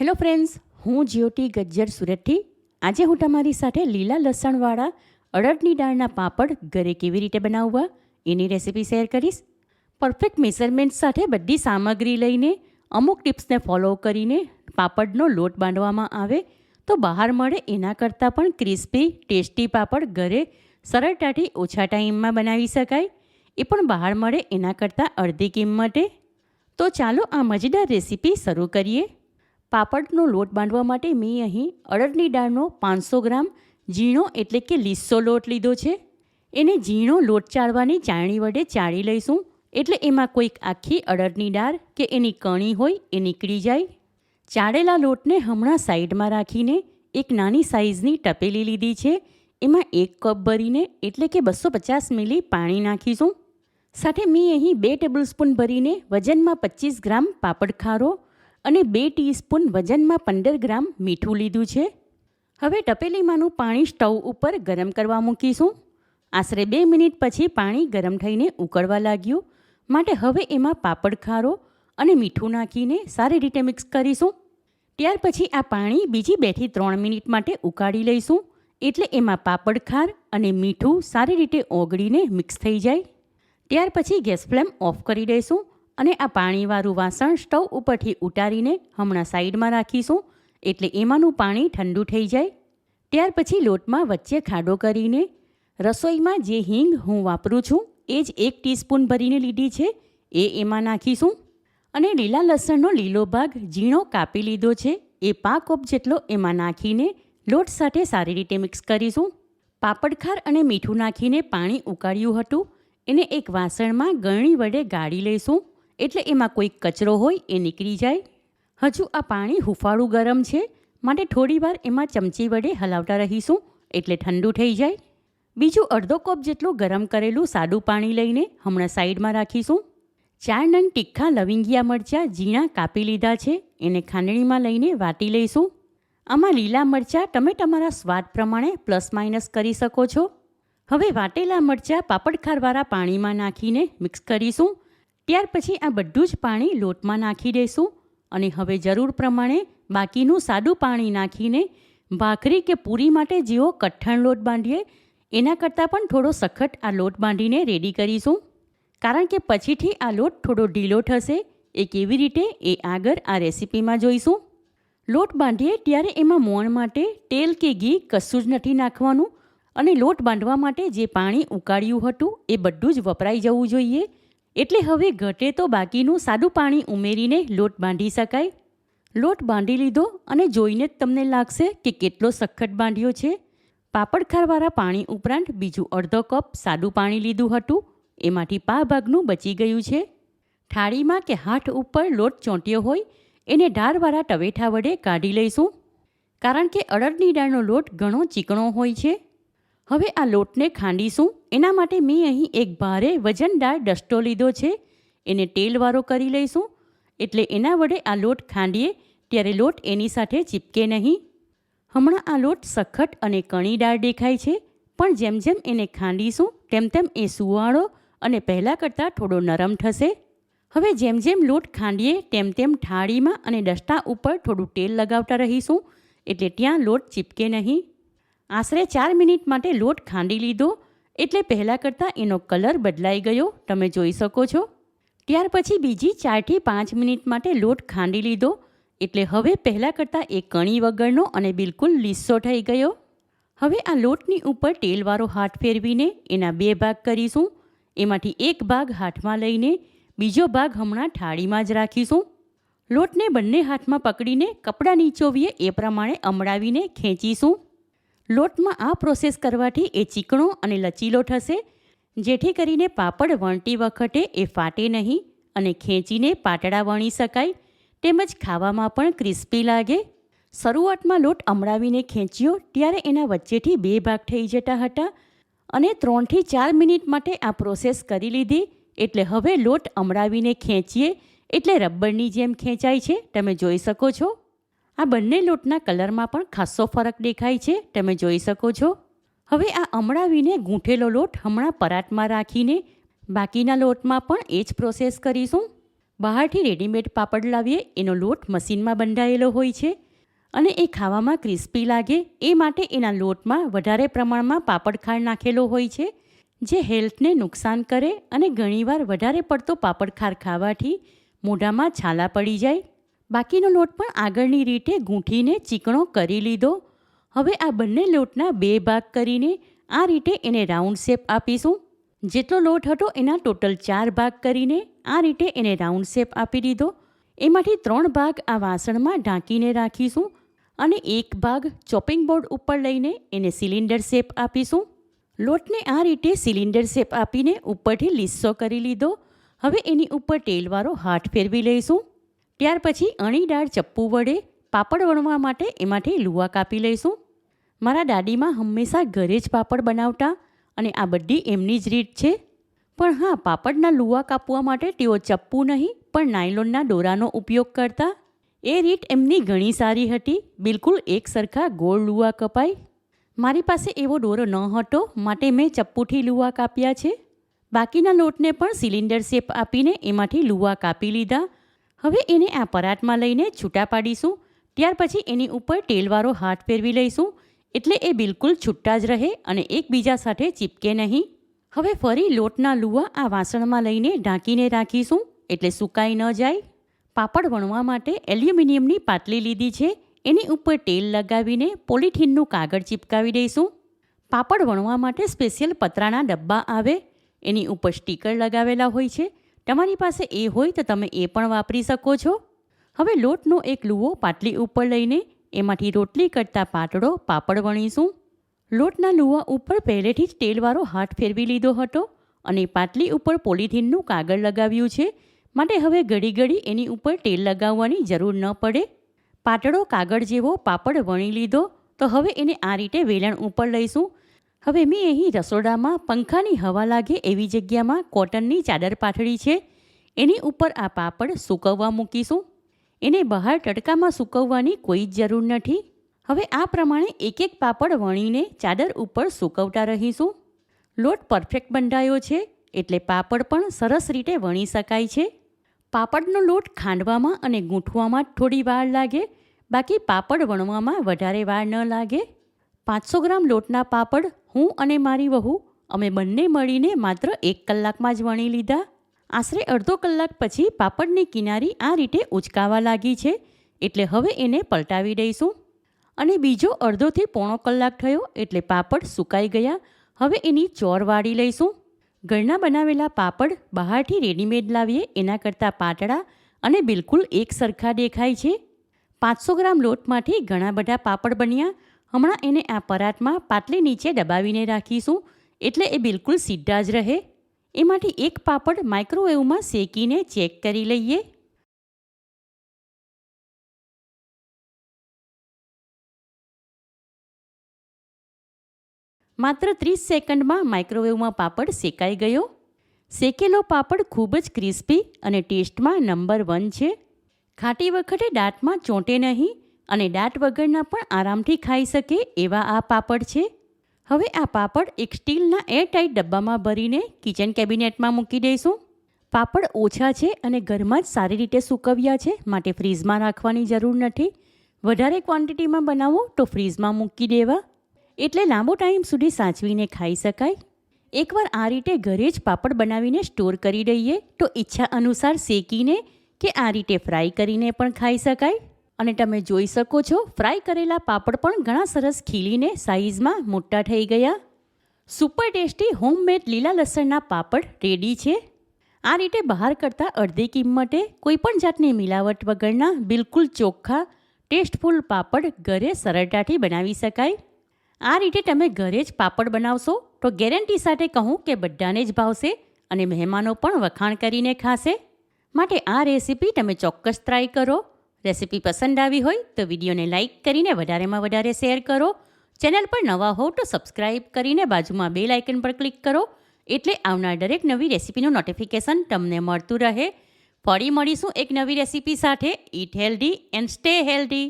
Hello friends હું જ્યોતિ ગજ્જર સુરતથી. આજે હું તમારી સાથે લીલા લસણવાળા અડદની દાળના પાપડ ઘરે કેવી રીતે બનાવવા એની રેસીપી શેર કરીશ. પરફેક્ટ મેઝરમેન્ટ સાથે બધી સામગ્રી લઈને અમુક ટિપ્સને ફોલો કરીને પાપડનો લોટ બાંધવામાં આવે તો બહાર મળે એના કરતાં પણ ક્રિસ્પી ટેસ્ટી પાપડ ઘરે સરળતાથી ઓછા ટાઈમમાં બનાવી શકાય. એ પણ બહાર મળે એના કરતાં અડધી કિંમતે. તો ચાલો આ મજેદાર રેસીપી શરૂ કરીએ. પાપડનો લોટ બાંધવા માટે મેં અહીં અડદની દાળનો પાંચસો ગ્રામ, ઝીણો એટલે કે લીસો લોટ લીધો છે. એને ઝીણો લોટ ચાળવાની ચાળણી વડે ચાળી લઈશું, એટલે એમાં કોઈક આખી અડદની દાળ કે એની કણી હોય એ નીકળી જાય. ચાળેલા લોટને હમણાં સાઈડમાં રાખીને એક નાની સાઇઝની ટપેલી લીધી છે. એમાં એક કપ ભરીને એટલે કે બસો પચાસ મિલી પાણી નાખીશું. સાથે મેં અહીં બે ટેબલસ્પૂન ભરીને વજનમાં પચીસ ગ્રામ પાપડ ખારો અને બે ટીસ્પૂન વજનમાં પંદર ગ્રામ મીઠું લીધું છે. હવે તપેલીમાંનું પાણી સ્ટવ ઉપર ગરમ કરવા મૂકીશું. આશરે બે મિનિટ પછી પાણી ગરમ થઈને ઉકળવા લાગ્યું. માટે હવે એમાં પાપડ ખારો અને મીઠું નાખીને સારી રીતે મિક્સ કરીશું. ત્યાર પછી આ પાણી બીજી બેથી ત્રણ મિનિટ માટે ઉકાળી લઈશું. એટલે એમાં પાપડ ખાર અને મીઠું સારી રીતે ઓગળીને મિક્સ થઈ જાય. ત્યાર પછી ગેસ ફ્લેમ ઓફ કરી દઈશું. અને આ પાણીવાળું વાસણ સ્ટવ ઉપરથી ઉતારીને હમણાં સાઈડમાં રાખીશું. એટલે એમાંનું પાણી ઠંડુ થઈ જાય. ત્યાર પછી લોટમાં વચ્ચે ખાડો કરીને રસોઈમાં જે હિંગ હું વાપરું છું, એ જ એક ટીસ્પૂન ભરીને લીધી છે, એ એમાં નાખીશું. અને લીલા લસણનો લીલો ભાગ ઝીણો કાપી લીધો છે, એ પા કપ જેટલો એમાં નાખીને લોટ સાથે સારી રીતે મિક્સ કરીશું. પાપડખાર અને મીઠું નાખીને પાણી ઉકાળ્યું હતું, એને એક વાસણમાં ગળણી વડે ગાળી લઈશું. એટલે એમાં કોઈ કચરો હોય એ નીકળી જાય. હજુ આ પાણી હુફાળું ગરમ છે, માટે થોડીવાર એમાં ચમચી વડે હલાવતા રહીશું એટલે ઠંડુ થઈ જાય. બીજું અડધો કપ જેટલું ગરમ કરેલું સાદું પાણી લઈને હમણાં સાઈડમાં રાખીશું. ચાર નંગ તીખા લવિંગિયા મરચાં ઝીણા કાપી લીધા છે, એને ખાંડણીમાં લઈને વાટી લઈશું. આમાં લીલા મરચાં તમે તમારા સ્વાદ પ્રમાણે પ્લસ માઇનસ કરી શકો છો. હવે વાટેલા મરચાં પાપડખારવાળા પાણીમાં નાખીને મિક્સ કરીશું. ત્યાર પછી આ બધું જ પાણી લોટમાં નાખી દઈશું અને હવે જરૂર પ્રમાણે બાકીનું સાદું પાણી નાખીને ભાખરી કે પૂરી માટે જેવો કઠણ લોટ બાંધીએ, એના કરતાં પણ થોડો સખત આ લોટ બાંધીને રેડી કરીશું. કારણ કે પછીથી આ લોટ થોડો ઢીલો થશે, એ કેવી રીતે એ આગળ આ રેસીપીમાં જોઈશું. લોટ બાંધીએ ત્યારે એમાં મોણ માટે તેલ કે ઘી કશું જ નથી નાખવાનું અને લોટ બાંધવા માટે જે પાણી ઉકાળ્યું હતું, એ બધું જ વપરાઈ જવું જોઈએ. એટલે હવે ઘટે તો બાકીનું સાદું પાણી ઉમેરીને લોટ બાંધી શકાય. લોટ બાંધી લીધો અને જોઈને જ તમને લાગશે કે કેટલો સખત બાંધ્યો છે. પાપડખારવાળા પાણી ઉપરાંત બીજું અડધો કપ સાદું પાણી લીધું હતું. એમાંથી પા ભાગનું બચી ગયું છે. થાળીમાં કે હાથ ઉપર લોટ ચોંટ્યો હોય, એને ઢારવાળા ટવેઠા વડે કાઢી લઈશું. કારણ કે અડદની દાળનો લોટ ઘણો ચીકણો હોય છે. હવે આ લોટને ખાંડીશું. એના માટે મેં અહીં એક ભારે વજનદાર ડસ્ટો લીધો છે. એને તેલવાળો કરી લઈશું. એટલે એના વડે આ લોટ ખાંડીએ, ત્યારે લોટ એની સાથે ચીપકે નહીં. હમણાં આ લોટ સખત અને કણીદાર દેખાય છે. પણ જેમ જેમ એને ખાંડીશું, તેમ તેમ એ સુવાળો અને પહેલાં કરતાં થોડો નરમ થશે. હવે જેમ જેમ લોટ ખાંડીએ, તેમ તેમ થાળીમાં અને ડસ્ટા ઉપર થોડું તેલ લગાવતા રહીશું. એટલે ત્યાં લોટ ચીપકે નહીં. આશરે ચાર મિનિટ માટે લોટ ખાંડી લીધો, એટલે પહેલાં કરતાં એનો કલર બદલાઈ ગયો, તમે જોઈ શકો છો. ત્યાર પછી બીજી ચારથી પાંચ મિનિટ માટે લોટ ખાંડી લીધો, એટલે હવે પહેલાં કરતાં એ કણી વગરનો અને બિલકુલ લીસ્સો થઈ ગયો. હવે આ લોટની ઉપર તેલવાળો હાથ ફેરવીને એના બે ભાગ કરીશું. એમાંથી એક ભાગ હાથમાં લઈને બીજો ભાગ હમણાં થાળીમાં જ રાખીશું. લોટને બંને હાથમાં પકડીને કપડાં નીચોવીએ એ પ્રમાણે અમડાવીને ખેંચીશું. લોટમાં આ પ્રોસેસ કરવાથી એ ચીકણો અને લચીલો થશે જેથી કરીને પાપડ વણતી વખતે એ ફાટે નહીં અને ખેંચીને પાતળા વણી શકાય, તેમજ ખાવામાં પણ ક્રિસ્પી લાગે. શરૂઆતમાં લોટ અમળાવીને ખેંચ્યો, ત્યારે એના વચ્ચેથી બે ભાગ થઈ જતા હતા અને ત્રણથી ચાર મિનિટ માટે આ પ્રોસેસ કરી લીધી, એટલે હવે લોટ અમળાવીને ખેંચીએ, એટલે રબરની જેમ ખેંચાય છે, તમે જોઈ શકો છો. આ બંને લોટના કલરમાં પણ ખાસો ફરક દેખાય છે. તમે જોઈ શકો છો. હવે આ અમળાવીને ગૂંઠેલો લોટ હમણાં પરાટમાં રાખીને બાકીના લોટમાં પણ એ જ પ્રોસેસ કરીશું. બહારથી રેડીમેડ પાપડ લાવીએ. એનો લોટ મશીનમાં બંધાયેલો હોય છે અને એ ખાવામાં ક્રિસ્પી લાગે. એ માટે એના લોટમાં વધારે પ્રમાણમાં પાપડ ખાંડ નાખેલો હોય છે, જે હેલ્થને નુકસાન કરે અને ઘણીવાર વધારે પડતો પાપડ ખાર ખાવાથી મોઢામાં છાલા પડી જાય. બાકીનો લોટ પણ આગળની રીતે ગૂંઠીને ચીકણો કરી લીધો. હવે આ બંને લોટના બે ભાગ કરીને આ રીતે એને રાઉન્ડ શેપ આપીશું. જેટલો લોટ હતો એના ટોટલ ચાર ભાગ કરીને આ રીતે એને રાઉન્ડ શેપ આપી દીધો. એમાંથી ત્રણ ભાગ આ વાસણમાં ઢાંકીને રાખીશું અને એક ભાગ ચોપિંગ બોર્ડ ઉપર લઈને એને સિલિન્ડર શેપ આપીશું. લોટને આ રીતે સિલિન્ડર શેપ આપીને ઉપરથી લીસ્સો કરી લીધો. હવે એની ઉપર તેલવાળો હાથ ફેરવી લઈશું. ત્યાર પછી અણી ચપ્પુ વડે પાપડ વણવા માટે એમાંથી લુવા કાપી લઈશું. મારા દાદીમાં હંમેશા ઘરે જ પાપડ બનાવતા અને આ બધી એમની જ રીત છે. પણ હા, પાપડના લુવા કાપવા માટે તેઓ ચપ્પુ નહીં, પણ નાયલોનના દોરાનો ઉપયોગ કરતા. એ રીત એમની ઘણી સારી હતી, બિલકુલ એક સરખા ગોળ લુવા કપાય મારી પાસે એવો દોરો ન હતો, માટે મેં ચપ્પુથી લુવા કાપ્યા છે. બાકીના લોટને પણ સિલિન્ડર શેપ આપીને એમાંથી લુવા કાપી લીધા. હવે એને આ પરાતમાં લઈને છૂટા પાડીશું. ત્યાર પછી એની ઉપર તેલવાળો હાથ ફેરવી લઈશું. એટલે એ બિલકુલ છૂટા જ રહે અને એકબીજા સાથે ચીપકે નહીં. હવે ફરી લોટના લુવા આ વાસણમાં લઈને ઢાંકીને રાખીશું એટલે સુકાઈ ન જાય. પાપડ વણવા માટે એલ્યુમિનિયમની પાટલી લીધી છે. એની ઉપર તેલ લગાવીને પોલિથીનનું કાગળ ચીપકાવી દઈશું. પાપડ વણવા માટે સ્પેશિયલ પતરાના ડબ્બા આવે. એની ઉપર સ્ટીકર લગાવેલા હોય છે. તમારી પાસે એ હોય તો તમે એ પણ વાપરી શકો છો. હવે લોટનો એક લુવો પાટલી ઉપર લઈને એમાંથી રોટલી કરતાં પાતળો પાપડ વણીશું. લોટના લુવા ઉપર પહેલેથી જ તેલવાળો હાથ ફેરવી લીધો હતો અને પાટલી ઉપર પોલિથીનનું કાગળ લગાવ્યું છે. માટે હવે ઘડી ઘડી એની ઉપર તેલ લગાવવાની જરૂર ન પડે. પાતળો કાગળ જેવો પાપડ વણી લીધો તો હવે એને આ રીતે વેલણ ઉપર લઈશું. હવે મેં અહીં રસોડામાં પંખાની હવા લાગે એવી જગ્યામાં કોટનની ચાદર પાથળી છે. એની ઉપર આ પાપડ સૂકવવા મૂકીશું. એને બહાર તડકામાં સૂકવવાની કોઈ જ જરૂર નથી. હવે આ પ્રમાણે એક એક પાપડ વણીને ચાદર ઉપર સૂકવતા રહીશું. લોટ પરફેક્ટ બંધાયો છે, એટલે પાપડ પણ સરસ રીતે વણી શકાય છે. પાપડનો લોટ ખાંડવામાં અને ગૂંથવામાં થોડી વાર લાગે, બાકી પાપડ વણવામાં વધારે વાર ન લાગે. પાંચસો ગ્રામ લોટના પાપડ હું અને મારી વહુ અમે બંને મળીને માત્ર એક કલાકમાં જ વણી લીધા. આશરે અડધો કલાક પછી પાપડની કિનારી આ રીતે ઉચકાવા લાગી છે, એટલે હવે એને પલટાવી દઈશું. અને બીજો અડધોથી પોણો કલાક થયો, એટલે પાપડ સુકાઈ ગયા. હવે એની ચોર વાળી લઈશું. ઘરના બનાવેલા પાપડ બહારથી રેડીમેડ લાવીએ એના કરતાં પાતળા અને બિલકુલ એક સરખા દેખાય છે. પાંચસો ગ્રામ લોટમાંથી ઘણા બધા પાપડ બન્યા. હમણાં એને આ પરાતમાં પાટલી નીચે દબાવીને રાખીશું, એટલે એ બિલકુલ સીધા જ રહે. એમાંથી એક પાપડ માઇક્રોવેવમાં શેકીને ચેક કરી લઈએ. માત્ર ત્રીસ સેકન્ડમાં માઇક્રોવેવમાં પાપડ શેકાઈ ગયો. શેકેલો પાપડ ખૂબ જ ક્રિસ્પી અને ટેસ્ટમાં નંબર વન છે. ખાટી વખતે દાંતમાં ચોંટે નહીં અને દાંત વગરના પણ આરામથી ખાઈ શકે એવા આ પાપડ છે. હવે આ પાપડ એક સ્ટીલના એરટાઈટ ડબ્બામાં ભરીને કિચન કેબિનેટમાં મૂકી દઈશું. પાપડ ઓછા છે અને ઘરમાં જ સારી રીતે સૂકવ્યા છે, માટે ફ્રીઝમાં રાખવાની જરૂર નથી. વધારે ક્વોન્ટિટીમાં બનાવો તો ફ્રીઝમાં મૂકી દેવા. એટલે લાંબો ટાઈમ સુધી સાચવીને ખાઈ શકાય. એકવાર આ રીતે ઘરે જ પાપડ બનાવીને સ્ટોર કરી દઈએ તો ઈચ્છા અનુસાર શેકીને કે આ રીતે ફ્રાય કરીને પણ ખાઈ શકાય. અને તમે જોઈ શકો છો, ફ્રાય કરેલા પાપડ પણ ઘણા સરસ ખીલીને સાઇઝમાં મોટા થઈ ગયા. સુપર ટેસ્ટી હોમમેડ લીલા લસણના પાપડ રેડી છે. આ રીતે બહાર કરતાં અડધી કિંમતે કોઈપણ જાતની મિલાવટ વગરના બિલકુલ ચોખ્ખા, ટેસ્ટફુલ પાપડ ઘરે સરળતાથી બનાવી શકાય. આ રીતે તમે ઘરે જ પાપડ બનાવશો તો ગેરંટી સાથે કહું કે બધાને જ ભાવશે અને મહેમાનો પણ વખાણ કરીને ખાશે. માટે આ રેસીપી તમે ચોક્કસ ટ્રાય કરો. રેસીપી પસંદ આવી હોય તો વિડીયોને લાઇક કરીને વધારેમાં વધારે શેર કરો. ચેનલ પર નવા હો તો સબસ્ક્રાઇબ કરીને બાજુમાં બે લાઇકન પર ક્લિક કરો. એટલે આવનાર દરેક નવી રેસીપીનું નોટિફિકેશન તમને મળતું રહે. ફરી મળીશું એક નવી રેસીપી સાથે. Eat healthy and stay healthy